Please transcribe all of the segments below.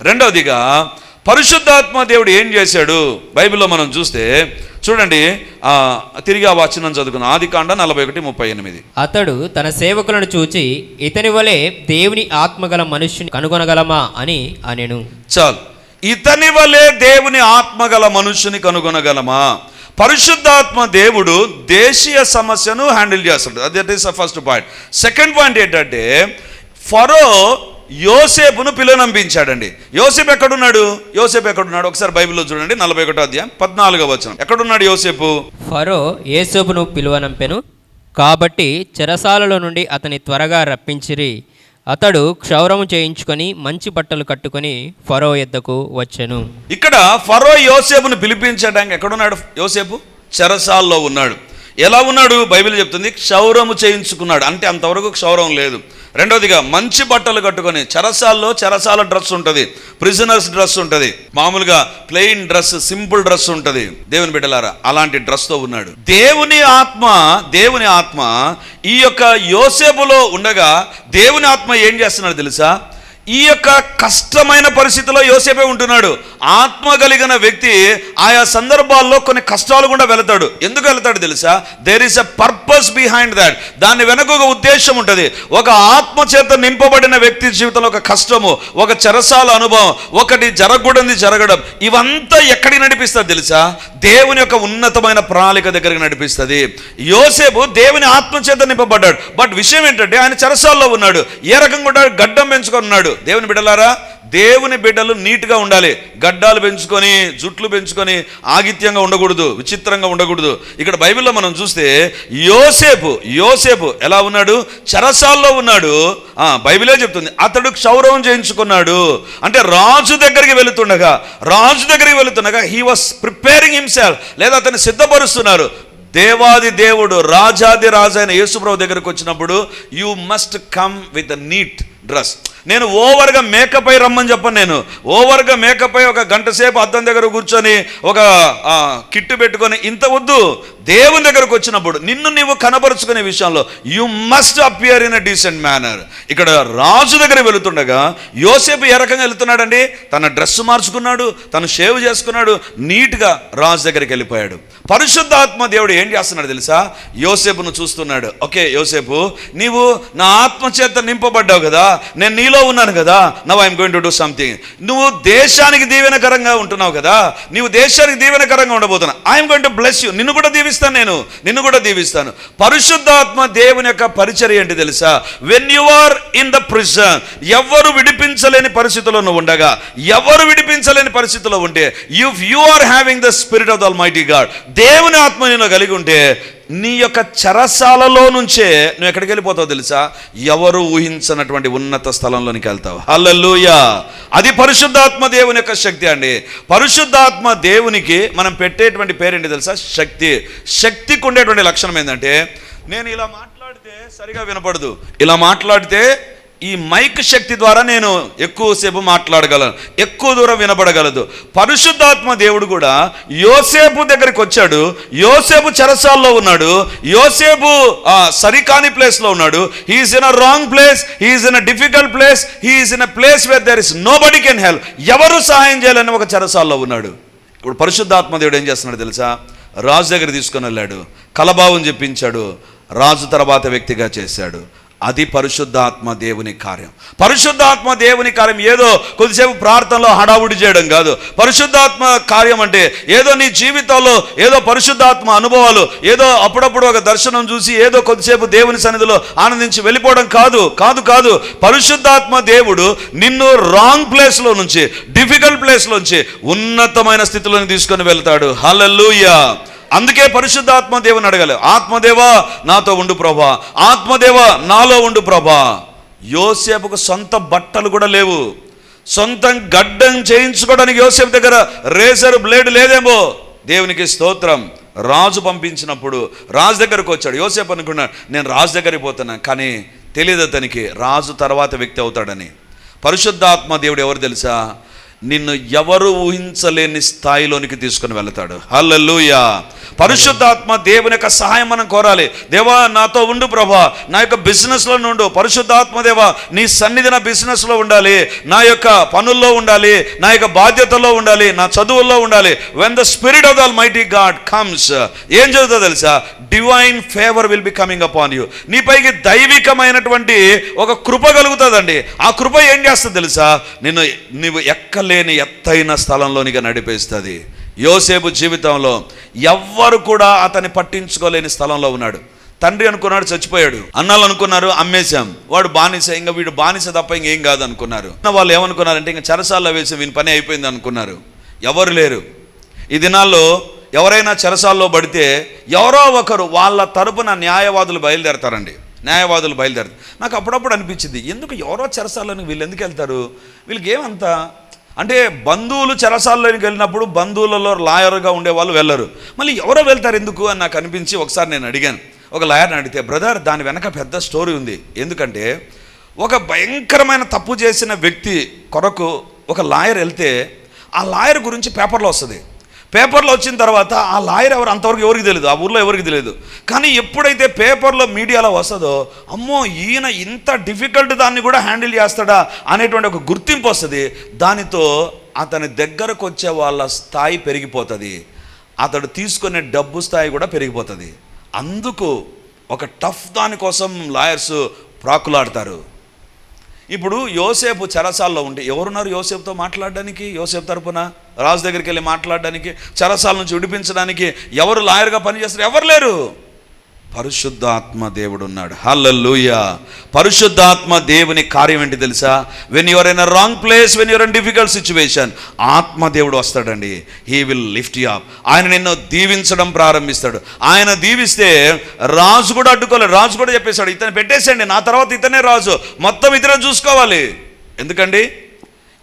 రెండవదిగా పరిశుద్ధాత్మ దేవుడు ఏం చేశాడు? బైబిల్లో మనం చూస్తే చూడండి ఆ, తిరిగి ఆ వచనం చదువుకున్నాం ఆది కాండ నలభై ఒకటి ముప్పై ఎనిమిది అతడు తన సేవకులను చూచి ఇతని వలె దేవుని ఆత్మగల మనుష్యుని కనుగొనగలమా? అని అనెను. చాలు. ఇతని వలె దేవుని ఆత్మగల మనుషుని కనుగొనగలమా? పరిశుద్ధాత్మ దేవుడు దేశీయ సమస్యను హ్యాండిల్ చేస్తాడు. అది that is first point second point ఏంటంటే ఫరో యోసేపును పిలువనంపించాడండి యోసేపు ఎక్కడున్నాడు? యోసేపు ఎక్కడున్నాడు? ఒకసారి బైబిల్లో చూడండి నలభై ఒకటో అధ్యాయం పద్నాలుగో వచనం. ఎక్కడున్నాడు యోసేపు? ఫరో యేసోబును పిలువనంపెను. కాబట్టి చెరసాలలో నుండి అతని త్వరగా రప్పించిరి. అతడు క్షౌరము చేయించుకొని మంచి బట్టలు కట్టుకొని ఫరో ఎద్దకు వచ్చెను. ఇక్కడ ఫరో యోసేపును పిలిపించడానికి ఎక్కడున్నాడు యోసేపు? చెరసాల్లో ఉన్నాడు. ఎలా ఉన్నాడు? బైబిల్ చెప్తుంది క్షౌరము చేయించుకున్నాడు. అంటే అంతవరకు క్షౌరం లేదు. రెండవదిగా మంచి బట్టలు కట్టుకొని చెరసాల్లో చెరసాల డ్రెస్ ఉంటుంది. ప్రిజనర్స్ డ్రెస్ ఉంటుంది. మామూలుగా ప్లెయిన్ డ్రెస్ సింపుల్ డ్రెస్ ఉంటుంది. దేవుని బిడ్డలారా అలాంటి డ్రెస్తో ఉన్నాడు. దేవుని ఆత్మ దేవుని ఆత్మ ఈ యొక్క యోసేపులో ఉండగా దేవుని ఆత్మ ఏం చేస్తున్నాడు తెలుసా? ఈ యొక్క కష్టమైన పరిస్థితిలో యోసేపే ఉంటున్నాడు. ఆత్మ కలిగిన వ్యక్తి ఆయా సందర్భాల్లో కొన్ని కష్టాలు కూడా వెళతాడు. ఎందుకు వెళతాడు తెలుసా? There is a purpose behind that దాని వెనక ఒక ఉద్దేశం ఉంటుంది. ఒక ఆత్మ చేత నింపబడిన వ్యక్తి జీవితంలో ఒక కష్టము ఒక చెరసాల అనుభవం ఒకటి జరగకూడదు జరగడం ఇవంతా ఎక్కడికి నడిపిస్తుంది తెలుసా? దేవుని యొక్క ఉన్నతమైన ప్రణాళిక దగ్గరికి నడిపిస్తుంది. యోసేపు దేవుని ఆత్మ చేత నింపబడ్డాడు. బట్ విషయం ఏంటంటే ఆయన చెరసాల్లో ఉన్నాడు. ఏ రకంగా గడ్డం పెంచుకొని ఉన్నాడు. దేవుని బిడ్డలారా దేవుని బిడ్డలు నీట్గా ఉండాలి. గడ్డాలు పెంచుకొని జుట్లు పెంచుకొని ఆగిత్యంగా ఉండకూడదు విచిత్రంగా ఉండకూడదు. ఇక్కడ బైబిల్లో మనం చూస్తే యోసేపు యోసేపు ఎలా ఉన్నాడు? చరసాల్లో ఉన్నాడు. ఆ, బైబిలే చెప్తుంది అతడు క్షౌరవం చేయించుకున్నాడు. అంటే రాజు దగ్గరికి వెళుతుండగా రాజు దగ్గరికి వెళుతుండగా హీ వాస్ ప్రిపేరింగ్ హిమ్సెల్ఫ్ లేదా అతన్ని సిద్ధపరుస్తున్నారు. దేవాది దేవుడు రాజాది రాజైన యేసుప్రభు దగ్గరకు వచ్చినప్పుడు you must come with neat dress నేను ఓవర్గా మేకప్ అయి రమ్మని చెప్పను నేను. ఓవర్గా మేకప్ అయి ఒక గంట సేపు అద్దం దగ్గర కూర్చొని ఒక కిట్టు పెట్టుకొని ఇంత వద్దు. దేవుని దగ్గరకు వచ్చినప్పుడు నిన్ను నీవు కనబరుచుకునే విషయంలో you must appear in a decent manner ఇక్కడ రాజు దగ్గర వెళుతుండగా యోసేపు ఏ రకంగా వెళుతున్నాడండి? తన డ్రెస్ మార్చుకున్నాడు తను షేవ్ చేసుకున్నాడు నీట్గా రాజు దగ్గరికి వెళ్ళిపోయాడు. పరిశుద్ధాత్మ దేవుడు ఏం చేస్తున్నాడు తెలుసా? యోసేపును చూస్తున్నాడు. ఓకే యోసేపు నీవు నా ఆత్మ చేత నింపబడ్డావు కదా. నేను నీలో ఉన్నాను కదా now I'm going to do something నువ్వు దేశానికి దీవెనకరంగా ఉంటున్నావు కదా నీవు దేశానికి దీవెనకరంగా ఉండబోతున్నావు I'm going to bless you నిన్ను కూడా దీవిస్తాను నేను. నిన్ను కూడా దీవిస్తాను. పరిశుద్ధాత్మ దేవుని యొక్క పరిచర్య ఏంటి తెలుసా? When you are in the prison ఎవరు విడిపించలేని పరిస్థితిలో నువ్వు ఉండగా ఎవరు విడిపించలేని పరిస్థితిలో ఉంటే if you are having the spirit of the mighty God దేవుని ఆత్మ నేను కలిగి ఉంటే నీ యొక్క చెరసాలలో నుంచే నువ్వు ఎక్కడికి వెళ్ళిపోతావు తెలుసా? ఎవరు ఊహించనటువంటి ఉన్నత స్థలంలోనికి వెళ్తావు. హల్లెలూయా. అది పరిశుద్ధాత్మ దేవుని యొక్క శక్తి అండి. పరిశుద్ధాత్మ దేవునికి మనం పెట్టేటువంటి పేరేంటి తెలుసా? శక్తి. శక్తికి ఉండేటువంటి లక్షణం ఏంటంటే నేను ఇలా మాట్లాడితే సరిగా వినపడదు. ఇలా మాట్లాడితే ఈ మైక్ శక్తి ద్వారా నేను ఎక్కువసేపు మాట్లాడగలను. ఎక్కువ దూరం వినబడగలదు. పరిశుద్ధాత్మ దేవుడు కూడా యోసేపు దగ్గరికి వచ్చాడు. యోసేపు చెరసాల్లో ఉన్నాడు. యోసేపు సరికాని ప్లేస్లో ఉన్నాడు. He's in a wrong place he's in a difficult place he's in a place where there is nobody can help ఎవరు సహాయం చేయాలని ఒక చెరసాల్లో ఉన్నాడు. ఇప్పుడు పరిశుద్ధాత్మ దేవుడు ఏం చేస్తున్నాడు తెలుసా? రాజు దగ్గర తీసుకొని వెళ్ళాడు. కలభావం చెప్పించాడు. రాజు తర్వాత వ్యక్తిగా చేశాడు. అది పరిశుద్ధాత్మ దేవుని కార్యం. పరిశుద్ధాత్మ దేవుని కార్యం ఏదో కొద్దిసేపు ప్రార్థనలో హడావుడి చేయడం కాదు. పరిశుద్ధాత్మ కార్యం అంటే ఏదో నీ జీవితంలో ఏదో పరిశుద్ధాత్మ అనుభవాలు ఏదో అప్పుడప్పుడు ఒక దర్శనం చూసి ఏదో కొద్దిసేపు దేవుని సన్నిధిలో ఆనందించి వెళ్ళిపోవడం కాదు కాదు కాదు. పరిశుద్ధాత్మ దేవుడు నిన్ను రాంగ్ ప్లేస్లో నుంచి డిఫికల్ట్ ప్లేస్లో నుంచి ఉన్నతమైన స్థితిలోని తీసుకొని వెళ్తాడు. హల్లెలూయా. అందుకే పరిశుద్ధాత్మ దేవుని అడగాలి. ఆత్మదేవ నాతో ఉండు ప్రభా. ఆత్మదేవ నాలో ఉండు ప్రభా. యోసేపుకు సొంత బట్టలు కూడా లేవు. సొంతం గడ్డం చేయించుకోవడానికి యోసేపు దగ్గర రేజర్ బ్లేడ్ లేదేమో. దేవునికి స్తోత్రం. రాజు పంపించినప్పుడు రాజు దగ్గరకు వచ్చాడు. యోసేపు అనుకున్నాడు నేను రాజు దగ్గరికి పోతున్నాను కానీ తెలియదు అతనికి. రాజు తర్వాత వ్యక్తి అవుతాడని. పరిశుద్ధాత్మ దేవుడు ఎవరు తెలుసా? నిన్ను ఎవరు ఊహించలేని స్థాయిలోనికి తీసుకుని వెళతాడు. హల్లెలూయా. పరిశుద్ధాత్మ దేవుని యొక్క సహాయం మనం కోరాలి. దేవా నాతో ఉండు ప్రభా. నా యొక్క బిజినెస్లో నుండు. పరిశుద్ధాత్మ దేవా నీ సన్నిధి నా బిజినెస్లో ఉండాలి. నా యొక్క పనుల్లో ఉండాలి. నా యొక్క బాధ్యతలో ఉండాలి. నా చదువుల్లో ఉండాలి. When the spirit of the mighty God comes ఏం జరుగుతుందో తెలుసా? Divine favour will be coming upon you నీపైకి దైవికమైనటువంటి ఒక కృప కలుగుతుందండి. ఆ కృప ఏం చేస్తుంది తెలుసా? నిన్ను నువ్వు లేని ఎత్తైన స్థలంలోనిగా నడిపేస్తుంది. యోసేపు జీవితంలో ఎవ్వరు కూడా అతన్ని పట్టించుకోలేని స్థలంలో ఉన్నాడు. తండ్రి అనుకున్నాడు చచ్చిపోయాడు. అన్నాలు అనుకున్నారు అమ్మేశాం. వాడు బానిస ఇంకా వీడు బానిస తప్ప ఇంకేం కాదు అనుకున్నారు. వాళ్ళు ఏమనుకున్నారంటే ఇంకా చెరసాల్లో వేసి వీని పని అయిపోయింది అనుకున్నారు. ఎవరు లేరు. ఈ దినాల్లో ఎవరైనా చెరసాల్లో పడితే ఎవరో ఒకరు వాళ్ళ తరపున న్యాయవాదులు బయలుదేరతారండి. న్యాయవాదులు బయలుదేరతారు. నాకు అప్పుడప్పుడు అనిపించింది ఎందుకు ఎవరో చెరసాలని వీళ్ళు ఎందుకు వెళ్తారు? వీళ్ళకి ఏమంతా? అంటే బంధువులు చెరసాల్లోకి వెళ్ళినప్పుడు బంధువులలో లాయర్గా ఉండేవాళ్ళు వెళ్ళరు. మళ్ళీ ఎవరో వెళ్తారు ఎందుకు అని నాకు అనిపించి ఒకసారి నేను అడిగాను. ఒక లాయర్ని అడిగితే బ్రదర్ దాని వెనక పెద్ద స్టోరీ ఉంది. ఎందుకంటే ఒక భయంకరమైన తప్పు చేసిన వ్యక్తి కొరకు ఒక లాయర్ వెళ్తే ఆ లాయర్ గురించి పేపర్లో వస్తుంది. పేపర్లో వచ్చిన తర్వాత ఆ లాయర్ ఎవరు అంతవరకు ఎవరికి తెలియదు ఆ ఊర్లో ఎవరికి తెలియదు కానీ ఎప్పుడైతే పేపర్లో మీడియాలో వస్తుందో అమ్మో ఈయన ఇంత డిఫికల్ట్ దాన్ని కూడా హ్యాండిల్ చేస్తాడా అనేటువంటి ఒక గుర్తింపు వస్తుంది. దానితో అతని దగ్గరకు వచ్చే వాళ్ళ స్థాయి పెరిగిపోతుంది. అతడు తీసుకునే డబ్బు స్థాయి కూడా పెరిగిపోతుంది. అందుకు ఒక టఫ్ దానికోసం లాయర్స్ ప్రాకులాడతారు. ఇప్పుడు యోసేపు చెరసాల్లో ఉండే ఎవరున్నారు యోసేపుతో మాట్లాడడానికి? యోసేపు తరపున? రాజు దగ్గరికి వెళ్ళి మాట్లాడడానికి చెరసాల నుంచి విడిపించడానికి ఎవరు లాయర్గా పనిచేస్తారు? ఎవరు లేరు? పరిశుద్ధాత్మ దేవుడు ఉన్నాడు. హల్లూయ పరిశుద్ధాత్మ దేవుని కార్యం ఏంటి తెలుసా? When you're in a wrong place when you're in difficult situation ఆత్మ దేవుడు వస్తాడండి. He will lift you up ఆయన నిన్ను దీవించడం ప్రారంభిస్తాడు. ఆయన దీవిస్తే రాజు కూడా అడ్డుకోలేదు రాజు కూడా చెప్పేశాడు ఇతను పెట్టేసేయండి. నా తర్వాత ఇతనే రాజు. మొత్తం ఇతనే చూసుకోవాలి. ఎందుకండి?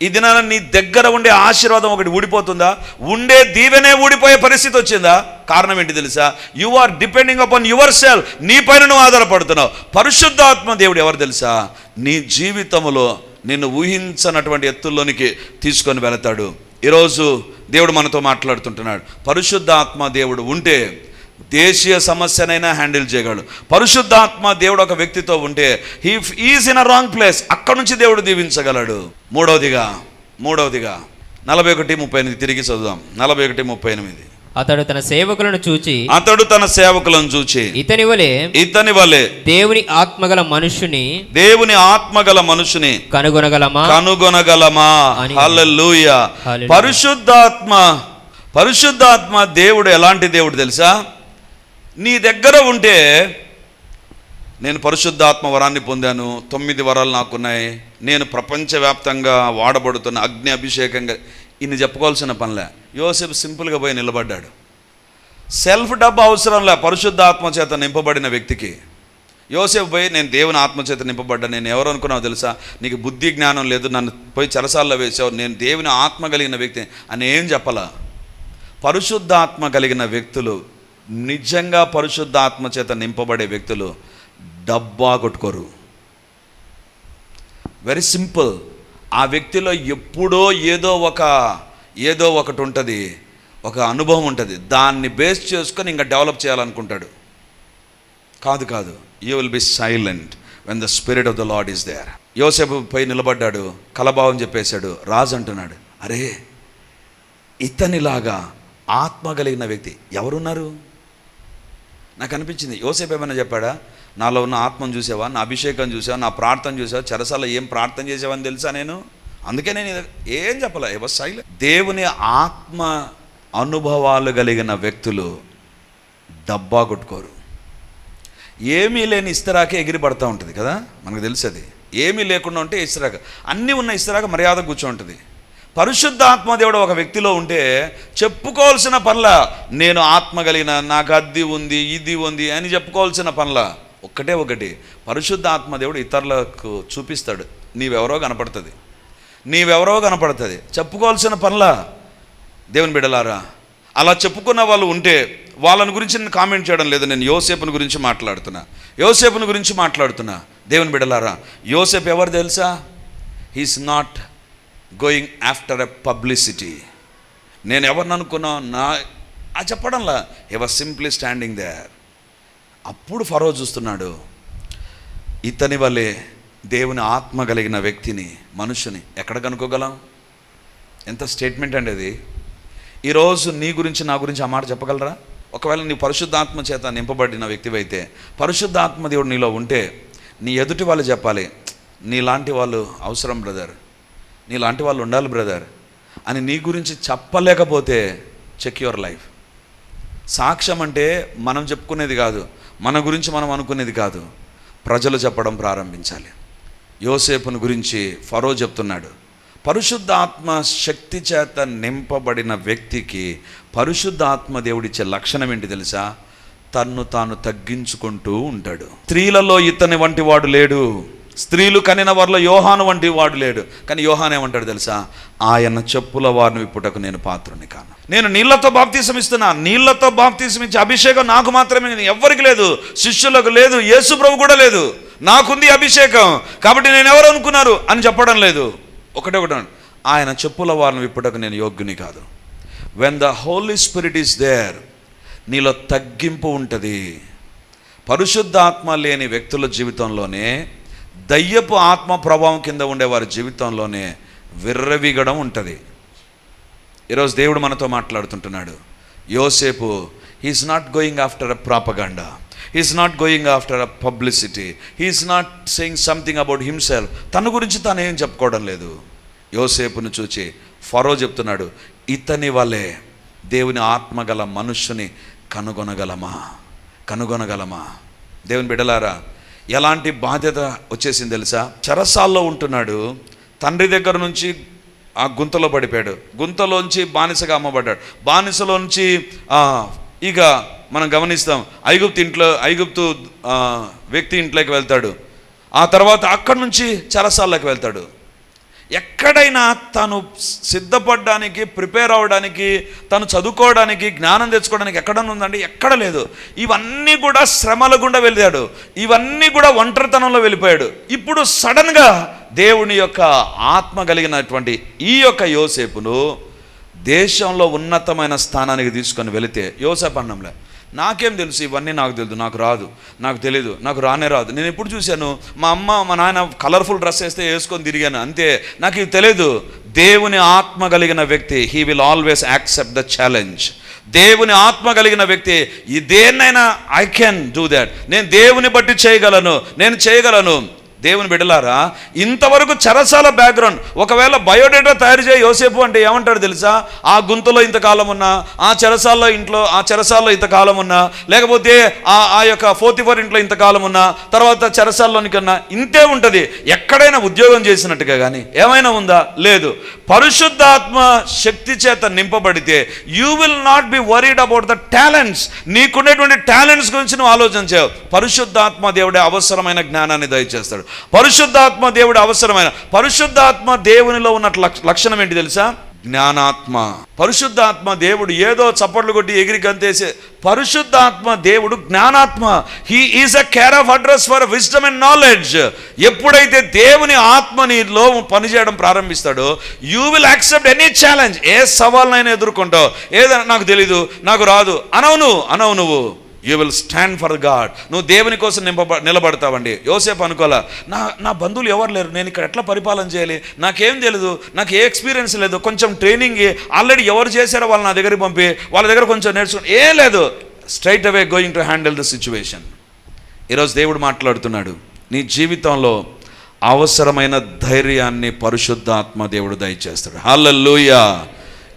ఈ దినాన నీ దగ్గర ఉండే ఆశీర్వాదం ఒకటి ఊడిపోతుందా? ఉండే దీవెనే ఊడిపోయే పరిస్థితి వచ్చిందా? కారణం ఏంటి తెలుసా? You are depending upon your self నీ పైన నువ్వు ఆధారపడుతున్నావు. పరిశుద్ధాత్మ దేవుడు ఎవరు తెలుసా? నీ జీవితంలో నిన్ను ఊహించనటువంటి ఎత్తుల్లోనికి తీసుకొని వెళతాడు. ఈరోజు దేవుడు మనతో మాట్లాడుతుంటున్నాడు. పరిశుద్ధాత్మ దేవుడు ఉంటే దేశీయ సమస్యనైనా హ్యాండిల్ చేయగలడు. పరిశుద్ధాత్మ దేవుడు ఒక వ్యక్తితో ఉంటే he is in a wrong place అక్కడ నుంచి దేవుడు దీవించగలడు. మూడవదిగా మూడవదిగా నలభై ఒకటి ముప్పై ఎనిమిది తిరిగి చదుదాం నలభై ఒకటి ముప్పై ఎనిమిది అతడు తన సేవకులను చూచి అతడు తన సేవకులను చూచి ఇతని వలె ఇతని వలె దేవుని ఆత్మగల మనుష్యుని దేవుని ఆత్మగల మనుషుని కనుగొనగలమా? కనుగొనగలమా? హల్లెలూయా. పరిశుద్ధాత్మ పరిశుద్ధాత్మ దేవుడు ఎలాంటి దేవుడు తెలుసా? నీ దగ్గర ఉంటే నేను పరిశుద్ధాత్మ వరాన్ని పొందాను. తొమ్మిది వరాలు నాకున్నాయి. నేను ప్రపంచవ్యాప్తంగా వాడబడుతున్న అగ్ని అభిషేకంగా ఇన్ని చెప్పుకోవాల్సిన పనిలే. యోసేపు సింపుల్గా పోయి నిలబడ్డాడు. సెల్ఫ్ డబ్బు అవసరంలే పరిశుద్ధాత్మ చేత నింపబడిన వ్యక్తికి. యోసేపు పోయి నేను దేవుని ఆత్మచేత నింపబడ్డా నేను ఎవరు అనుకున్నావు తెలుసా? నీకు బుద్ధి జ్ఞానం లేదు నన్ను పోయి చెరసాల్లో వేసావు నేను దేవుని ఆత్మ కలిగిన వ్యక్తి అని ఏం చెప్పలా? పరిశుద్ధాత్మ కలిగిన వ్యక్తులు నిజంగా పరిశుద్ధాత్మ చేత నింపబడే వ్యక్తులు డబ్బా కొట్టుకోరు. వెరీ సింపుల్ ఆ వ్యక్తిలో ఎప్పుడో ఏదో ఒక ఏదో ఒకటి ఉంటుంది ఒక అనుభవం ఉంటుంది. దాన్ని బేస్ చేసుకొని ఇంకా డెవలప్ చేయాలనుకుంటాడు. కాదు కాదు. You will be silent when the spirit of the lord is there యోసేపు పై నిలబడ్డాడు కలభావం చెప్పేశాడు రాజు అంటున్నాడు అరే ఇతనిలాగా ఆత్మ కలిగిన వ్యక్తి ఎవరున్నారు? నాకు అనిపించింది యోసేపు ఏమైనా చెప్పాడా? నాలో ఉన్న ఆత్మను చూసావా? నా అభిషేకం చూసావా? నా ప్రార్థన చూసావా? చెరసాల ఏం ప్రార్థన చేసావని తెలుసా నేను? అందుకే నేను ఏం చెప్పలే. ఏ దేవుని ఆత్మ అనుభవాలు కలిగిన వ్యక్తులు డబ్బా కొట్టుకోరు. ఏమీ లేని ఇస్తరాకే ఎగిరి పడతా ఉంటుంది కదా? మనకు తెలుసు అది ఏమీ లేకుండా ఉంటే ఇస్తరాక అన్నీ ఉన్న ఇస్తరాక మర్యాద కూర్చో ఉంటుంది. ఆత్మదేవుడు ఒక వ్యక్తిలో ఉంటే చెప్పుకోవాల్సిన పనుల నేను ఆత్మ కలిగిన నాకు అద్ది ఉంది ఇది ఉంది అని చెప్పుకోవాల్సిన పనుల ఒక్కటే ఒకటి. పరిశుద్ధ ఆత్మదేవుడు ఇతరులకు చూపిస్తాడు. నీవెవరో కనపడుతుంది. నీవెవరో కనపడుతుంది. చెప్పుకోవాల్సిన పనుల దేవుని బిడలారా అలా చెప్పుకున్న వాళ్ళు ఉంటే వాళ్ళని గురించి నేను కామెంట్ చేయడం లేదు. నేను యోసేపుని గురించి మాట్లాడుతున్నా. యోసేపుని గురించి మాట్లాడుతున్నా. దేవుని బిడలారా యోసేపు ఎవరు తెలుసా? He's not going after a publicity నేను ఎవరిని అనుకున్నా? నా ఆ చెప్పడంలా. ఎవర్ సింప్లీ స్టాండింగ్ దేర్ అప్పుడు ఫరో చూస్తున్నాడు. ఇతని వల్లే దేవుని ఆత్మ కలిగిన వ్యక్తిని మనుషుని ఎక్కడ కనుక్కోగలం? ఎంత స్టేట్మెంట్ అండి అది. ఈరోజు నీ గురించి నా గురించి ఆ మాట చెప్పగలరా? ఒకవేళ నీ పరిశుద్ధాత్మ చేత నింపబడిన వ్యక్తివైతే పరిశుద్ధాత్మ దేవుడు నీలో ఉంటే నీ ఎదుటి వాళ్ళు చెప్పాలి నీలాంటి వాళ్ళు అవసరం బ్రదర్ నీలాంటి వాళ్ళు ఉండాలి బ్రదర్ అని నీ గురించి చెప్పలేకపోతే చెక్ యువర్ లైఫ్ సాక్ష్యం అంటే మనం చెప్పుకునేది కాదు మన గురించి మనం అనుకునేది కాదు. ప్రజలు చెప్పడం ప్రారంభించాలి. యోసేపును గురించి ఫరో చెప్తున్నాడు పరిశుద్ధ ఆత్మ శక్తి చేత నింపబడిన వ్యక్తికి పరిశుద్ధ ఆత్మ దేవుడిచ్చే లక్షణం ఏంటి తెలుసా? తన్ను తాను తగ్గించుకుంటూ ఉంటాడు. స్త్రీలలో ఇతని వంటి వాడు లేడు. స్త్రీలు కనిన వారిలో యోహాను వంటి వాడు లేడు. కానీ యోహాన్ ఏమంటాడు తెలుసా? ఆయన చెప్పుల వారిని విప్పుటకు నేను పాత్రుని కాను. నేను నీళ్ళతో బాప్తీసం ఇస్తున్నా. నీళ్ళతో బాప్తీసం ఇచ్చే అభిషేకం నాకు మాత్రమే. నేను ఎవ్వరికి లేదు. శిష్యులకు లేదు. యేసు ప్రభు కూడా లేదు. నాకుంది అభిషేకం. కాబట్టి నేను ఎవరు అనుకున్నారు? అని చెప్పడం లేదు. ఒకటే ఒకటి ఆయన చెప్పుల వారిని విప్పుటకు నేను యోగ్యుని కాదు. When the holy spirit is there నీలో తగ్గింపు ఉంటుంది. పరిశుద్ధ ఆత్మ లేని వ్యక్తుల జీవితంలోనే దయ్యపు ఆత్మ ప్రభావం కింద ఉండే వారి జీవితంలోనే విర్రవిగడం ఉంటుంది. ఈరోజు దేవుడు మనతో మాట్లాడుతుంటున్నాడు. యోసేపు he's not going after a propaganda he's not going after a publicity he's not saying something about himself తన గురించి తను ఏం చెప్పుకోవడం లేదు. యోసేపును చూచి ఫరో చెప్తున్నాడు ఇతని వలె దేవుని ఆత్మగల మనుష్యుని కనుగొనగలమా? కనుగొనగలమా? దేవుని బిడలారా ఎలాంటి బాధ్యత వచ్చేసింది తెలుసా? చెరసాల్లో ఉంటున్నాడు. తండ్రి దగ్గర నుంచి ఆ గుంతలో పడిపోయాడు. గుంతలోంచి బానిసగా అమ్మబడ్డాడు. బానిసలోంచి ఇక మనం గమనిస్తాం ఐగుప్తు ఇంట్లో ఐగుప్తు వ్యక్తి ఇంట్లోకి వెళ్తాడు. ఆ తర్వాత అక్కడి నుంచి చెరసాల్లోకి వెళ్తాడు. ఎక్కడైనా తను సిద్ధపడడానికి ప్రిపేర్ అవ్వడానికి తను చదువుకోవడానికి జ్ఞానం తెచ్చుకోవడానికి ఎక్కడన్నా ఉందండి? ఎక్కడ లేదు. ఇవన్నీ కూడా శ్రమల గుండా వెళ్ళాడు. ఇవన్నీ కూడా ఒంటరితనంలో వెళ్ళిపోయాడు. ఇప్పుడు సడన్గా దేవుని యొక్క ఆత్మ కలిగినటువంటి ఈ యొక్క యోసేపును దేశంలో ఉన్నతమైన స్థానానికి తీసుకొని వెళితే యోసేపు అన్నంలే నాకేం తెలుసు ఇవన్నీ నాకు తెలుసు నాకు రాదు నాకు తెలీదు నాకు రానే రాదు. నేను ఎప్పుడు చూశాను మా అమ్మ మా నాయన కలర్ఫుల్ డ్రెస్ వేస్తే వేసుకొని తిరిగాను. అంతే నాకు ఇది తెలియదు దేవుని ఆత్మ కలిగిన వ్యక్తి he will always accept the challenge దేవుని ఆత్మ కలిగిన వ్యక్తి ఈ దేన్నైనా ఐ కెన్ డూ దాట్ నేను దేవుని బట్టి చేయగలను నేను చేయగలను. దేవుని బిడ్డలారా ఇంతవరకు చెరసాల బ్యాక్గ్రౌండ్ ఒకవేళ బయోడేటా తయారు చేయ యోసేపు అంటే ఏమంటాడు తెలుసా? ఆ గుంతలో ఇంతకాలం ఉన్నా ఆ చెరసాల్లో ఇంట్లో ఆ చెరసాల్లో ఇంతకాలం ఉన్నా లేకపోతే ఆ ఆ యొక్క ఫోర్తిఫర్ ఇంట్లో ఇంతకాలం ఉన్నా తర్వాత చెరసాల్లోనికి కన్నా ఇంతే ఉంటుంది. ఎక్కడైనా ఉద్యోగం చేసినట్టుగా కానీ ఏమైనా ఉందా? లేదు. పరిశుద్ధాత్మ శక్తి చేత నింపబడితే you will not be worried about the talents నీకున్నటువంటి టాలెంట్స్ గురించి నువ్వు ఆలోచన చేయవు. పరిశుద్ధాత్మ దేవుడే అవసరమైన జ్ఞానాన్ని దయచేస్తాడు. పరిశుద్ధాత్మ దేవుడు అవసరమైన పరిశుద్ధాత్మ దేవునిలో ఉన్న లక్ష- లక్షణం ఏంటి తెలుసా? జ్ఞానాత్మ. పరిశుద్ధాత్మ దేవుడు ఏదో చప్పట్లు కొట్టి ఎగిరి గంతేసే పరిశుద్ధాత్మ దేవుడు జ్ఞానాత్మ. He is a care of address for wisdom and knowledge ఎప్పుడైతే దేవుని ఆత్మ నీలో పనిచేయడం ప్రారంభిస్తాడో you will accept any challenge ఏ సవాల్నైనా ఎదుర్కొంటావు. ఏదైనా నాకు తెలీదు నాకు రాదు. అనవు నువ్వు అనవు నువ్వు. You will stand for God నువ్వు దేవుని కోసం నింప నిలబడతావండి. యోసేపు అనుకోలే నా నా బంధువులు ఎవరు లేరు? నేను ఇక్కడ ఎట్లా పరిపాలన చేయాలి? నాకేం తెలియదు నాకు ఏ ఎక్స్పీరియన్స్ లేదు. కొంచెం ట్రైనింగ్ ఆల్రెడీ ఎవరు చేశారో వాళ్ళు నా దగ్గరికి పంపి వాళ్ళ దగ్గర కొంచెం నేర్చుకుని ఏం లేదు. Straight away going to handle the situation ఈరోజు దేవుడు మాట్లాడుతున్నాడు. నీ జీవితంలో అవసరమైన ధైర్యాన్ని పరిశుద్ధాత్మ దేవుడు దయచేస్తాడు. Hallelujah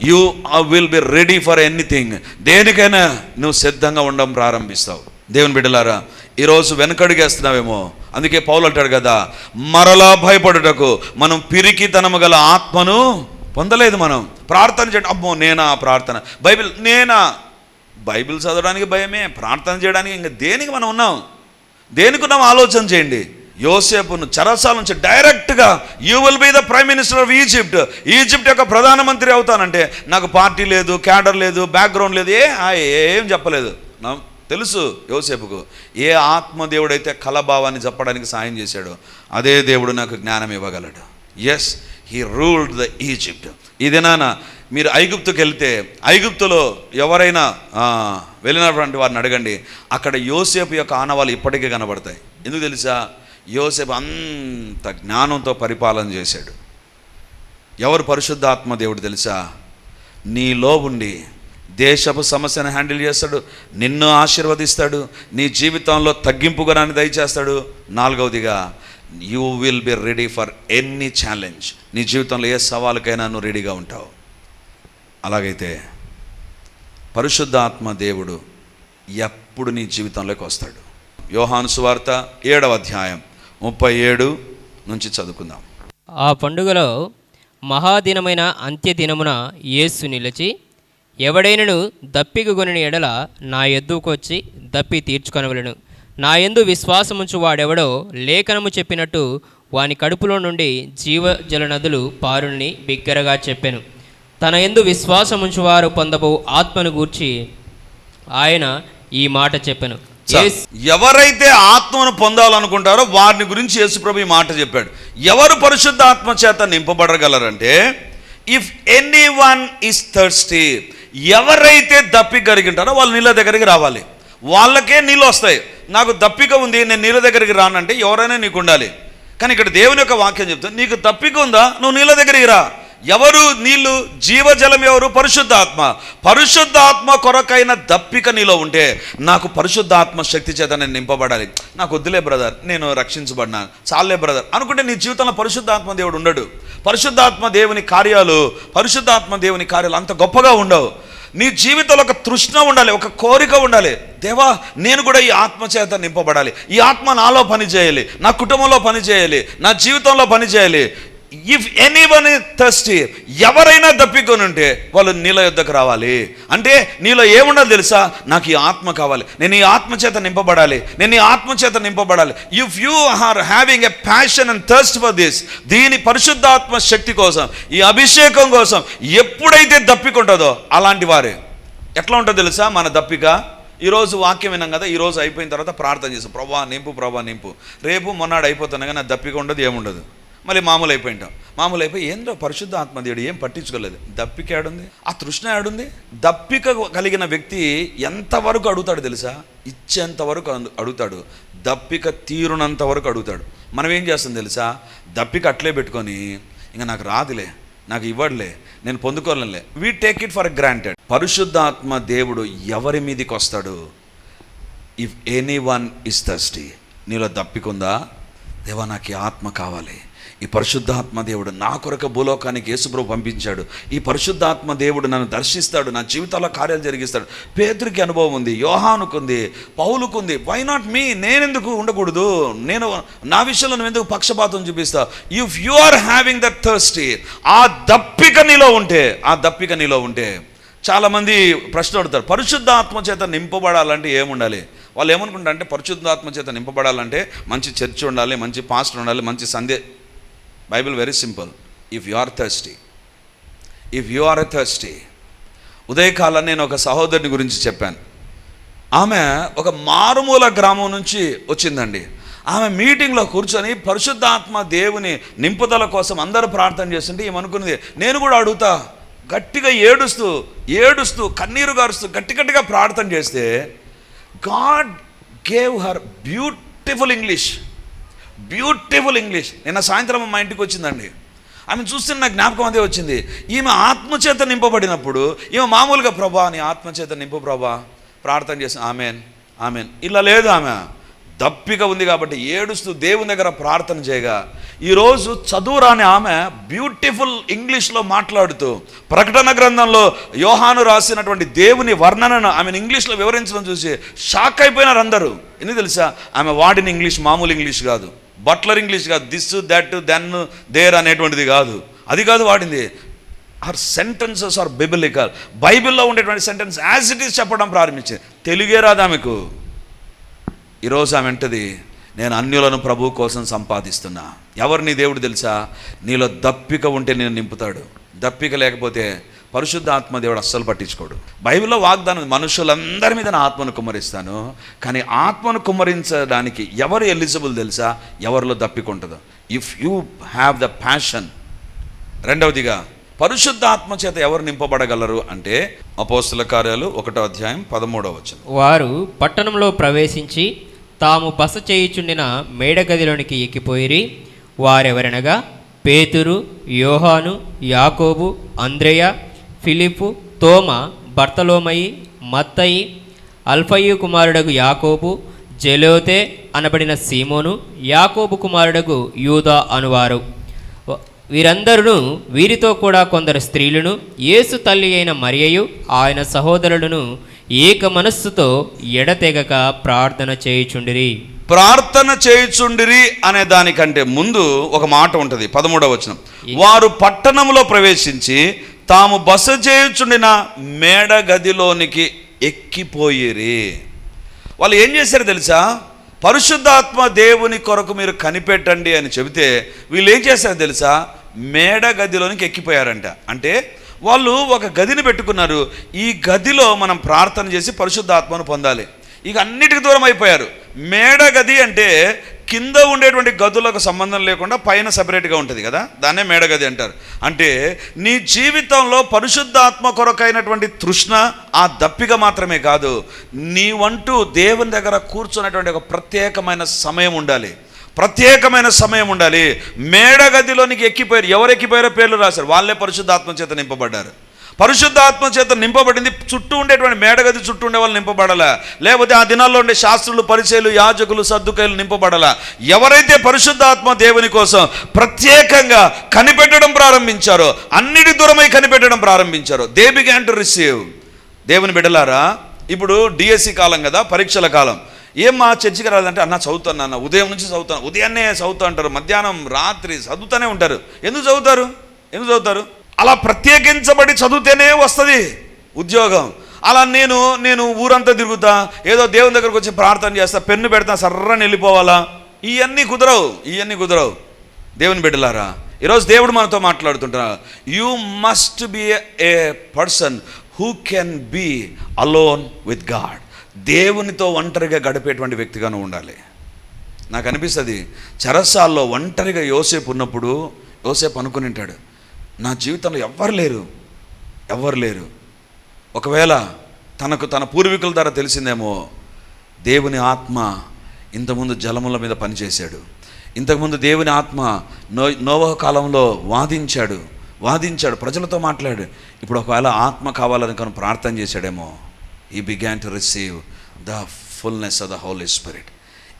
you will be ready for anything దేనికైనా నువ్వు సిద్ధంగా ఉండడం ప్రారంభిస్తావు. దేవుని బిడ్డలారా ఈరోజు వెనకడుగేస్తున్నావేమో. అందుకే పౌలు అంటాడు కదా మరలా భయపడుటకు మనం పిరికితనము గల ఆత్మను పొందలేదు మనం. ప్రార్థన చేయడం అమ్మో నేనా ప్రార్థన. బైబిల్ నేనా? బైబిల్ చదవడానికి భయమే ప్రార్థన చేయడానికి ఇంకా దేనికి మనం ఉన్నాం? దేనికి ఉన్నాం? ఆలోచన చేయండి. యోసేపును చరసాల నుంచి డైరెక్ట్గా you will be the prime minister of Egypt Egypt యొక్క ప్రధానమంత్రి అవుతానంటే నాకు పార్టీ లేదు క్యాడర్ లేదు బ్యాక్గ్రౌండ్ లేదు ఏ ఏం చెప్పలేదు. తెలుసు యోసేపుకు ఏ ఆత్మదేవుడైతే కలభావాన్ని చెప్పడానికి సాయం చేశాడో అదే దేవుడు నాకు జ్ఞానం ఇవ్వగలడు. As he ruled the Egypt ఇదేనా మీరు ఐగుప్తుకి వెళ్తే ఐగుప్తులో ఎవరైనా వెళ్ళినటువంటి వారిని అడగండి అక్కడ యోసేపు యొక్క ఆనవాళ్ళు ఇప్పటికీ కనబడతాయి. ఎందుకు తెలుసా? యోసేపు అంత జ్ఞానంతో పరిపాలన చేశాడు. ఎవరు పరిశుద్ధాత్మ దేవుడు తెలుసా? నీలో ఉండి దేశపు సమస్యను హ్యాండిల్ చేస్తాడు నిన్ను ఆశీర్వదిస్తాడు నీ జీవితంలో తగ్గింపు గుణాన్ని దయచేస్తాడు. నాలుగవదిగా you will be ready for any challenge నీ జీవితంలో ఏ సవాలుకైనా నువ్వు రెడీగా ఉంటావు. అలాగైతే పరిశుద్ధాత్మ దేవుడు ఎప్పుడు నీ జీవితంలోకి వస్తాడు. యోహాను సువార్త ఏడవ అధ్యాయం. ముప్పై ఏడు నుంచి చదువుకుందాం. ఆ పండుగలో మహాదినమైన అంత్యదినమున యేసు నిలిచి ఎవడైనను దప్పిక కొనిన ఎడల నా ఎద్దుకొచ్చి దప్పి తీర్చుకొనవలను. నా యందు విశ్వాసముంచు వాడెవడో లేఖనము చెప్పినట్టు వాని కడుపులో నుండి జీవజల నదులు పారుణ్ణి బిగ్గరగా చెప్పెను. తన ఎందు విశ్వాసముంచు వారు పొందబో ఆత్మను గూర్చి ఆయన ఈ మాట చెప్పెను. ఎవరైతే ఆత్మను పొందాలనుకుంటారో వారిని గురించి యేసుప్రభు ఈ మాట చెప్పాడు. ఎవరు పరిశుద్ధ ఆత్మ చేత నింపబడగలరంటే if any one is thirsty ఎవరైతే దప్పిక కరిగింటారో వాళ్ళు నీళ్ళ దగ్గరికి రావాలి. వాళ్ళకే నీళ్ళు వస్తాయి. నాకు దప్పిక ఉంది నేను నీళ్ళ దగ్గరికి రానంటే ఎవరైనా నీకు ఉండాలి. కానీ ఇక్కడ దేవుని యొక్క వాక్యం చెప్తా నీకు తప్పిక ఉందా? నువ్వు నీళ్ళ దగ్గరికి రా. ఎవరు నీళ్ళు జీవజలం ఎవరు? పరిశుద్ధాత్మ. పరిశుద్ధాత్మ కొరకైన దప్పిక నీలో ఉంటే నాకు పరిశుద్ధాత్మ శక్తి చేత నేను నింపబడాలి. నాకు వద్దులే బ్రదర్ నేను రక్షించబడినాను చాలే బ్రదర్. అనుకుంటే నీ జీవితంలో పరిశుద్ధాత్మ దేవుడు ఉండడు. పరిశుద్ధాత్మ దేవుని కార్యాలు పరిశుద్ధాత్మ దేవుని కార్యాలు అంత గొప్పగా ఉండవు. నీ జీవితంలో ఒక తృష్ణ ఉండాలి ఒక కోరిక ఉండాలి. దేవా నేను కూడా ఈ ఆత్మ చేత నింపబడాలి. ఈ ఆత్మ నాలో పని చేయాలి నా కుటుంబంలో పని చేయాలి నా జీవితంలో పని చేయాలి ఇఫ్ ఎనీవన్ థర్స్టీ ఎవరైనా దప్పికొని ఉంటే వాళ్ళు నీళ్ళ యుద్ధకు రావాలి. అంటే నీలో ఏముండాలి తెలుసా? నాకు ఈ ఆత్మ కావాలి. నేను ఈ ఆత్మ చేత నింపబడాలి. నేను ఈ ఆత్మ చేత నింపబడాలి. If you are having a passion and thirst for this దీని పరిశుద్ధాత్మ శక్తి కోసం ఈ అభిషేకం కోసం ఎప్పుడైతే దప్పికుంటుందో అలాంటి వారే. ఎట్లా ఉంటుందో తెలుసా? మన దప్పిక ఈరోజు వాక్యం విన్నాం కదా? ఈరోజు అయిపోయిన తర్వాత ప్రార్థన చేస్తాం. ప్రభా నింపు ప్రభా నింపు. రేపు మొన్నాడు అయిపోతున్నాయి కానీ నా దప్పిక ఉండదు ఏముండదు. మళ్ళీ మామూలు అయిపోయింటాం మామూలు అయిపోయి ఏందో పరిశుద్ధ ఆత్మదేవుడు ఏం పట్టించుకోలేదు. దప్పిక ఏడుంది? ఆ తృష్ణ ఏడుంది? దప్పిక కలిగిన వ్యక్తి ఎంతవరకు అడుగుతాడు తెలుసా? ఇచ్చేంత వరకు అడుగుతాడు. దప్పిక తీరునంత వరకు అడుగుతాడు. మనం ఏం చేస్తాం తెలుసా? దప్పిక అట్లే పెట్టుకొని ఇంకా నాకు రాదులే నాకు ఇవ్వడులే నేను పొందుకోలేనులే. We take it for granted పరిశుద్ధాత్మ దేవుడు ఎవరి మీదకి వస్తాడు? If any one is thirsty నీలో దప్పికుందా దేవా నాకు ఆత్మ కావాలి. ఈ పరిశుద్ధాత్మ దేవుడు నా కొరకు భూలోకానికి యేసుప్రభు పంపించాడు. ఈ పరిశుద్ధాత్మ దేవుడు నన్ను దర్శిస్తాడు నా జీవితంలో కార్యాలు జరిగిస్తాడు. పేదరికి అనుభవం ఉంది యోహానుకుంది పౌలుకుంది వై నాట్ మీ నేనెందుకు ఉండకూడదు? నేను నా విషయంలో నువ్వు ఎందుకు పక్షపాతం చూపిస్తా if you are having that thirsty ఆ దప్పిక నీలో ఉంటే ఆ దప్పిక నీలో ఉంటే చాలామంది ప్రశ్న అడుగుతారు పరిశుద్ధాత్మ చేత నింపబడాలంటే ఏముండాలి? వాళ్ళు ఏమనుకుంటారు అంటే పరిశుద్ధాత్మ చేత నింపబడాలంటే మంచి చర్చ్ ఉండాలి మంచి పాస్టర్ ఉండాలి మంచి సందే Bible very simple if you are thirsty if you are thirsty ఉదయకాలం నేను ఒక సహోదరుని గురించి చెప్పాను. ఆమె ఒక మారుమూల గ్రామం నుంచి వచ్చిందండి. ఆమె మీటింగ్లో కూర్చొని పరిశుద్ధాత్మ దేవుని నింపుదల కోసం అందరూ ప్రార్థన చేస్తుంటే ఏమనుకున్నది నేను కూడా అడుగుతా. గట్టిగా ఏడుస్తూ ఏడుస్తూ కన్నీరు గారుస్తూ గట్టి గట్టిగా ప్రార్థన చేస్తే God gave her beautiful English. Beautiful English నిన్న సాయంత్రం మా ఇంటికి వచ్చిందండి. ఆమె చూస్తే నాకు జ్ఞాపకం అదే వచ్చింది. ఈమె ఆత్మచేత నింపబడినప్పుడు ఈమె మామూలుగా ప్రభా నీ ఆత్మచేత నింపు ప్రభా. ప్రార్థన చేసి ఆమెన్ ఆమెన్. ఇలా లేదు ఆమె. దప్పిక ఉంది కాబట్టి ఏడుస్తూ దేవుని దగ్గర ప్రార్థన చేయగా ఈరోజు చదువురాని ఆమె బ్యూటిఫుల్ ఇంగ్లీష్లో మాట్లాడుతూ ప్రకటన గ్రంథంలో యోహాను రాసినటువంటి దేవుని వర్ణనను ఆమెను ఇంగ్లీష్లో వివరించడం చూసి షాక్ అయిపోయినారు అందరూ. ఎందుకు తెలుసా? ఆమె వాడిన ఇంగ్లీష్ మామూలు ఇంగ్లీష్ కాదు. బట్లర్ ఇంగ్లీష్ కాదు దిస్ దట్ దెన్ దేర్ అనేటువంటిది కాదు. అది కాదు వాడింది. ఆర్ సెంటెన్సెస్ ఆర్ బైబిలికల్ బైబిల్లో ఉండేటువంటి సెంటెన్స్ యాజ్ ఇట్ ఈస్ చెప్పడం ప్రారంభించింది. తెలుగే రాదు ఆమెకు ఈరోజు ఆమె వెంటది నేను అన్యులను ప్రభు కోసం సంపాదిస్తున్నా. ఎవరు నీ దేవుడు తెలుసా? నీలో దప్పిక ఉంటే నేను నింపుతాడు. దప్పిక లేకపోతే పరిశుద్ధ ఆత్మ దేవుడు అస్సలు పట్టించుకోడు. బైబిల్లో వాగ్దానం మనుషులందరి మీద నా ఆత్మను కుమ్మరిస్తాను కానీ ఆత్మను కుమ్మరించడానికి ఎవరు ఎలిజిబుల్ తెలుసా? ఎవరిలో తప్పికుంటుందో if you have the passion రెండవదిగా పరిశుద్ధాత్మ చేత ఎవరు నింపబడగలరు అంటే అపోస్తుల కార్యాలు ఒకటో అధ్యాయం పదమూడవ వచ్చిన వారు పట్టణంలో ప్రవేశించి తాము బస చేయుచుండిన మేడగదిలోనికి ఎక్కిపోయిరి. వారెవరనగా? పేతురు యోహాను యాకోబు అంద్రేయ ఫిలిపు తోమ బర్తలోమయి మత్తయి అల్ఫయు కుమారుడగు యాకోబు జెలోతే అనబడిన సీమోను యాకోబు కుమారుడగు యూదా అనువారు. వీరందరూ వీరితో కూడా కొందరు స్త్రీలను యేసు తల్లి అయిన మరియయు ఆయన సహోదరులను ఏక మనస్సుతో ఎడతెగక ప్రార్థన చేయుచుండిరి. ప్రార్థన చేయుచుండిరి అనే దానికంటే ముందు ఒక మాట ఉంటుంది పదమూడవ వచనం. వారు పట్టణంలో ప్రవేశించి తాము బస చేయుచుండిన మేడ గదిలోనికి ఎక్కిపోయిరి. వాళ్ళు ఏం చేశారు తెలుసా? పరిశుద్ధాత్మ దేవుని కొరకు మీరు కనిపెట్టండి అని చెబితే వీళ్ళు ఏం చేశారు తెలుసా? మేడ గదిలోనికి ఎక్కిపోయారంట. అంటే వాళ్ళు ఒక గదిని పెట్టుకున్నారు. ఈ గదిలో మనం ప్రార్థన చేసి పరిశుద్ధాత్మను పొందాలి. ఇక అన్నిటికి దూరం అయిపోయారు. మేడ గది అంటే కింద ఉండేటువంటి గదులకు సంబంధం లేకుండా పైన సపరేట్గా ఉంటుంది కదా? దాన్నే మేడగది అంటారు. అంటే నీ జీవితంలో పరిశుద్ధాత్మ కొరకైనటువంటి తృష్ణ ఆ దప్పిక మాత్రమే కాదు నీవంటూ దేవుని దగ్గర కూర్చున్నటువంటి ఒక ప్రత్యేకమైన సమయం ఉండాలి. ప్రత్యేకమైన సమయం ఉండాలి. మేడగదిలోనికి ఎక్కిపోయారు. ఎవరు ఎక్కిపోయారో పేర్లు రాశారు. వాళ్ళే పరిశుద్ధాత్మ చేత నింపబడ్డారు. పరిశుద్ధాత్మ చేత నింపబడింది. చుట్టూ ఉండేటువంటి మేడగది చుట్టూ ఉండే వాళ్ళు నింపబడలా. లేకపోతే ఆ దినాల్లో ఉండే శాస్త్రులు పరిచయలు యాజకులు సర్దుకాయలు నింపబడలా. ఎవరైతే పరిశుద్ధాత్మ దేవుని కోసం ప్రత్యేకంగా కనిపెట్టడం ప్రారంభించారో అన్నిటి దూరమై కనిపెట్టడం ప్రారంభించారో దే బిగాన్ టు రిసీవ్ దేవుని బిడ్డలారా ఇప్పుడు డిఎస్సి కాలం కదా పరీక్షల కాలం. ఏం మా చర్చికి రాదంటే అన్న చదువుతాను అన్న ఉదయం నుంచి చదువుతాను ఉదయాన్నే చదువుతా అంటారు. మధ్యాహ్నం రాత్రి చదువుతూనే ఉంటారు. ఎందుకు చదువుతారు? ఎందుకు చదువుతారు? అలా ప్రత్యేకించబడి చదివితేనే వస్తుంది ఉద్యోగం. అలా నేను నేను ఊరంతా తిరుగుతా ఏదో దేవుని దగ్గరకు వచ్చి ప్రార్థన చేస్తా పెన్ను పెడతా సర్రని వెళ్ళిపోవాలా? ఇవన్నీ కుదరవు ఇవన్నీ కుదరవు. దేవుని బిడ్డలారా ఈరోజు దేవుడు మనతో మాట్లాడుతుంటారు you must be a person who can be alone with God దేవునితో ఒంటరిగా గడిపేటువంటి వ్యక్తిగాను ఉండాలి. నాకు అనిపిస్తుంది చరసాల్లో ఒంటరిగా యోసేపు ఉన్నప్పుడు యోసేపు అనుకుని ఉంటాడు నా జీవితంలో ఎవ్వరు లేరు. ఎవ్వరు లేరు. ఒకవేళ తనకు తన పూర్వీకుల ద్వారా తెలిసిందేమో దేవుని ఆత్మ ఇంతకుముందు జలముల మీద పనిచేశాడు. ఇంతకుముందు దేవుని ఆత్మ నో నోవహ కాలంలో వాదించాడు. వాదించాడు. ప్రజలతో మాట్లాడు. ఇప్పుడు ఒకవేళ ఆత్మ కావాలని కను ప్రార్థన చేశాడేమో he began to receive the fullness of the Holy Spirit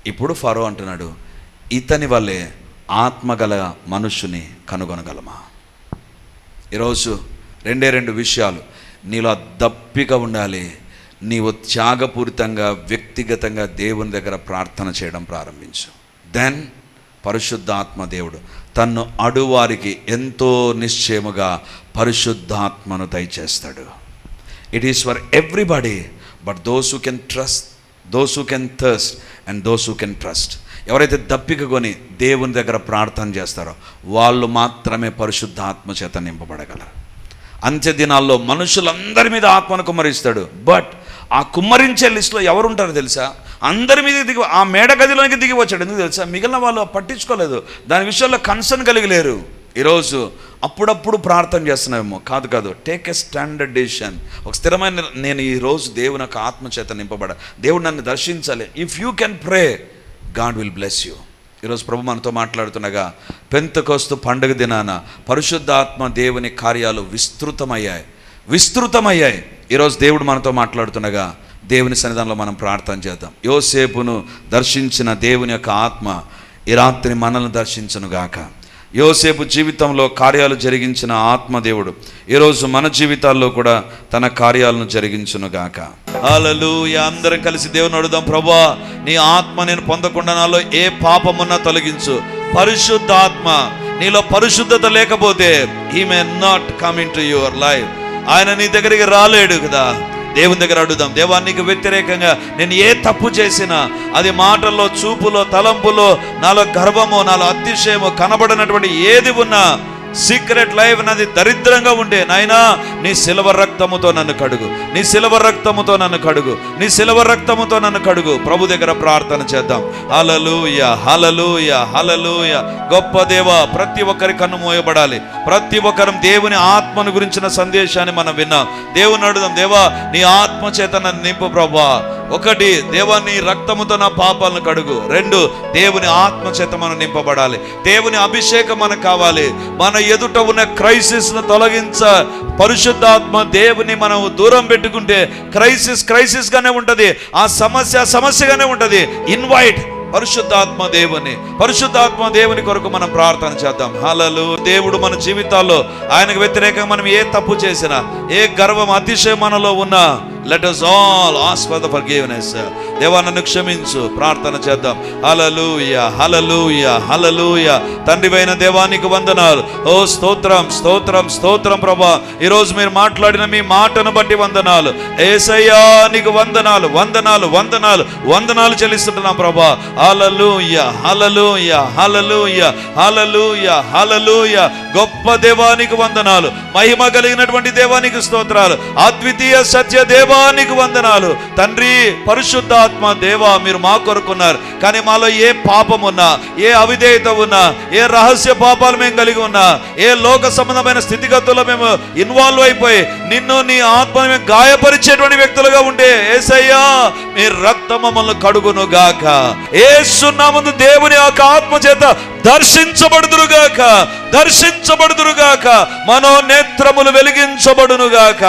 ఇప్పుడు ఫరో అంటున్నాడు ఇతని వల్లే ఆత్మగల మనుషుని కనుగొనగలమా? ఈరోజు రెండే రెండు విషయాలు. నీలో దప్పిక ఉండాలి. నీవు త్యాగపూరితంగా వ్యక్తిగతంగా దేవుని దగ్గర ప్రార్థన చేయడం ప్రారంభించు. దెన్ పరిశుద్ధాత్మ దేవుడు తన్ను అడువారికి ఎంతో నిశ్చయముగా పరిశుద్ధాత్మను దయచేస్తాడు. It is for everybody but those who can trust those who can thirst and those who can trust ఎవరైతే దప్పికకొని దేవుని దగ్గర ప్రార్థన చేస్తారో వాళ్ళు మాత్రమే పరిశుద్ధాత్మ చేత నింపబడగలరు. అంత్య దినాల్లో మనుషులందరి మీద ఆత్మను కుమ్మరిస్తాడు. బట్ ఆ కుమ్మరించే లిస్టులో ఎవరుంటారో తెలుసా? అందరి మీద దిగి ఆ మేడ గదిలోకి దిగి వచ్చాడు. ఎందుకు తెలుసా? మిగిలిన వాళ్ళు పట్టించుకోలేదు. దాని విషయంలో కన్సర్న్ కలిగి లేరు ఈరోజు అప్పుడప్పుడు ప్రార్థన చేస్తున్నామేమో కాదు కాదు. టేక్ ఎ స్టాండర్డ్ డెసిషన్ ఒక స్థిరమైన నేను ఈ రోజు దేవుని యొక్క ఆత్మచేత నింపబడ దేవుడు నన్ను దర్శించాలి. If you can pray God will bless you ఈరోజు ప్రభు మనతో మాట్లాడుతుండగా పెంతకోస్తు పండుగ దినాన పరిశుద్ధాత్మ దేవుని కార్యాలు విస్తృతమయ్యాయి. విస్తృతమయ్యాయి. ఈరోజు దేవుడు మనతో మాట్లాడుతుండగా దేవుని సన్నిధానంలో మనం ప్రార్థన చేద్దాం. యోసేపును దర్శించిన దేవుని యొక్క ఆత్మ ఈ రాత్రి మనల్ని దర్శించను గాక యోసేపు జీవితంలో కార్యాలు జరిగించిన ఆత్మదేవుడు. ఈరోజు మన జీవితాల్లో కూడా తన కార్యాలను జరిగించును గాక. హల్లెలూయ. అందరం కలిసి దేవుని అడుగుదాం ప్రభా నీ ఆత్మ నేను పొందకుండా నాలో ఏ పాపమున్నా తొలగించు. పరిశుద్ధాత్మ నీలో పరిశుద్ధత లేకపోతే he may not come to your life ఆయన నీ దగ్గరికి రాలేడు కదా. దేవుని దగ్గర అడుగుదాం. దేవానికి వ్యతిరేకంగా నేను ఏ తప్పు చేసినా అది మాటల్లో చూపులో తలంపులో నాలో గర్వమో నాలో అతిశయమో కనబడినటువంటి ఏది ఉన్నా సీక్రెట్ లైఫ్ నాది దరిద్రంగా ఉండే. నాయనా నీ సిలవ రక్తముతో నన్ను కడుగు. నీ సిలవ రక్తముతో నన్ను కడుగు. నీ సిలవ రక్తముతో నన్ను కడుగు. ప్రభు దగ్గర ప్రార్థన చేద్దాం. హలలుయ హలలుయ హలలుయ గొప్ప దేవ ప్రతి ఒక్కరి కన్ను మోయబడాలి. ప్రతి ఒక్కరం దేవుని ఆత్మను గురించిన సందేశాన్ని మనం విన్నాం. దేవుని అడుగుదాం దేవా నీ ఆత్మ చేత నన్ను నింపు ప్రభా. ఒకటి దేవుని రక్తముతో నా పాపాలను కడుగు. రెండు దేవుని ఆత్మ చేత మనం నింపబడాలి. దేవుని అభిషేకం మనకు కావాలి. మన ఎదుట ఉన్న క్రైసిస్ను తొలగించ పరిశుద్ధాత్మ దేవుని మనం దూరం పెట్టుకుంటే క్రైసిస్ క్రైసిస్గానే ఉంటుంది. ఆ సమస్య సమస్యగానే ఉంటుంది. ఇన్వైట్ పరిశుద్ధాత్మ దేవుని. పరిశుద్ధాత్మ దేవుని కొరకు మనం ప్రార్థన చేద్దాం. హలలు దేవుడు మన జీవితాల్లో ఆయనకు వ్యతిరేకంగా మనం ఏ తప్పు చేసినా ఏ గర్వం అతిశయం మనలో ఉన్నా let us all ask for the forgiveness దేవా నన్ను క్షమించు. ప్రార్థన చేద్దాం. హలలుయ హలలుయ హలలుయ తండ్రివైన దేవానికి వందనాలు. ఓ స్తోత్రం స్తోత్రం స్తోత్రం ప్రభా. ఈరోజు మీరు మాట్లాడిన మీ మాటను బట్టి వందనాలు. ఏసయానికి వందనాలు వందనాలు వందనాలు. వందనాలు చెల్లిస్తుంటున్నాం ప్రభా. హలలుయ హలలుయ హలలుయ హలలుయ హలలుయ గొప్ప దేవానికి వందనాలు. మహిమ కలిగినటువంటి దేవానికి స్తోత్రాలు. అద్వితీయ సత్య దేవానికి వందనాలు. తండ్రి పరిశుద్ధాత్మ దేవా మీరు మా కొరకున్నారు కానీ మాలో ఏ పాపం ఉన్నా ఏ అవిధేయత ఉన్నా ఏ రహస్య పాపాలు మేము కలిగి ఉన్నా ఏ లోక సంబంధమైన స్థితిగతుల్లో మేము ఇన్వాల్వ్ అయిపోయి నిన్ను నీ ఆత్మను మేము గాయపరిచేటువంటి వ్యక్తులుగా ఉండే ఏసయ్యా మీ రక్తం మమ్మల్ని కడుగును గాక ఏ సున్నా ముందు దేవుని యొక్క ఆత్మ చేత దర్శించబడుదురుగాక దర్శించబడుదురుగాక మనోనేత్రములు వెలిగించబడునుగాక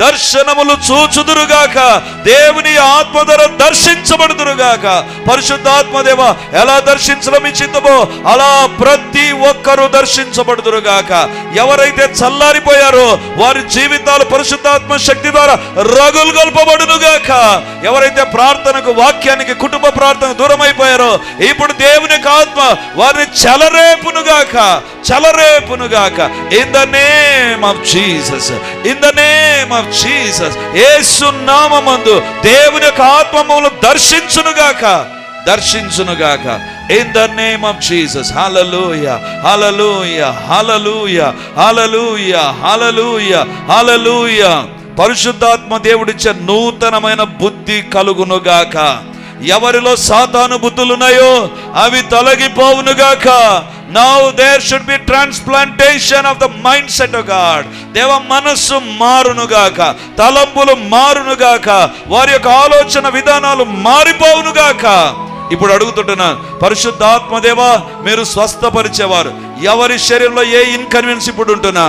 దర్శనములు చూచుదురుగాక దేవుని ఆత్మ ధర దర్శించబడుదురుగాక. పరిశుద్ధాత్మదేవ ఎలా దర్శించడం ఇచ్చిందమో అలా ప్రతి ఒక్కరూ దర్శించబడుదురుగాక. ఎవరైతే చల్లారిపోయారో వారి జీవితాలు పరిశుద్ధాత్మ శక్తి ద్వారా రగులు గొల్పబడునుగాక. ఎవరైతే ప్రార్థనకు వాక్యానికి కుటుంబ ప్రార్థన దూరం అయిపోయారో ఇప్పుడు దేవుని యొక్క ఆత్మ వారిని చలరేపునుగాక చలరేపునుగాక. In the name of Jesus in the name of Jesus యేసు నామమందు దేవుని యొక్క ఆత్మములు దర్శించునుగాక దర్శించునుగాక. In the name of Jesus hallelujah hallelujah hallelujah hallelujah hallelujah hallelujah పరిశుద్ధాత్మ దేవుడిచ్చే నూతనమైన బుద్ధి కలుగునుగాక. ఎవరిలో సాతాను బుద్ధులున్నాయో అవి తొలగిపోవునుగాక. Now there should be transplantation of the mind set God దేవ మనస్సు మారునుగాక తలంపులు మారునుగాక వారి యొక్క ఆలోచన విధానాలు మారిపోవునుగాక. ఇప్పుడు అడుగుతుంటున్నా పరిశుద్ధాత్మదేవా మీరు స్వస్థపరిచేవారు. ఎవరి శరీరంలో ఏ ఇన్కన్వీనియన్స్ ఇప్పుడు ఉంటున్నా?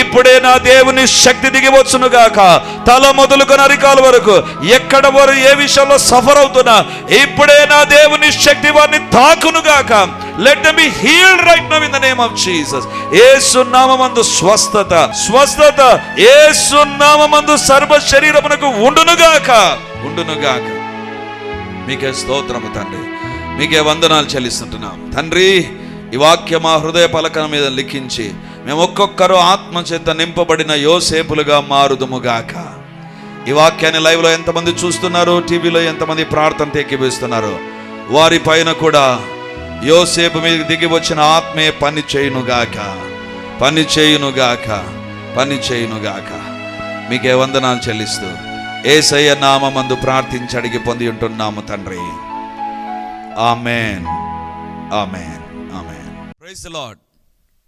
ఇప్పుడే నా దేవుని శక్తి దిగి వచ్చునుగాక తల మొదలుకొని అరికాల వరకు ఎక్కడ వారు ఏ విషయంలో సఫర్ అవుతున్నా ఇప్పుడే నా దేవుని శక్తి వారిని తాకునుగాక let me heal right now in the name of Jesus యేసు స్వస్థత స్వస్థత. యేసు నామమందు సర్వ శరీరమునకు ఉండునుగాక ఉండునుగాక మీకే స్తోత్రము తండ్రి. మీకే వందనాలు చెల్లిస్తుంటున్నాం. తండ్రి ఈ వాక్యం మా హృదయ పలకన మీద లిఖించి మేము ఒక్కొక్కరు ఆత్మచేత నింపబడిన యోసేపులుగా మారుదుముగాక. ఈ వాక్యాన్ని లైవ్లో ఎంతమంది చూస్తున్నారు? టీవీలో ఎంతమంది ప్రార్థన ఏకీభవిస్తున్నారు వారి పైన కూడా యోసేపు మీద దిగి వచ్చిన ఆత్మే పని చేయునుగాక. పని చేయునుగాక. పని చేయునుగాక. మీకే వందనాలు చెల్లిస్తూ ఏసయ్య నామందు ప్రార్థించి అడిగి పొంది ఉంటున్నాము తండ్రి. Amen. Amen. Amen. Praise Lord.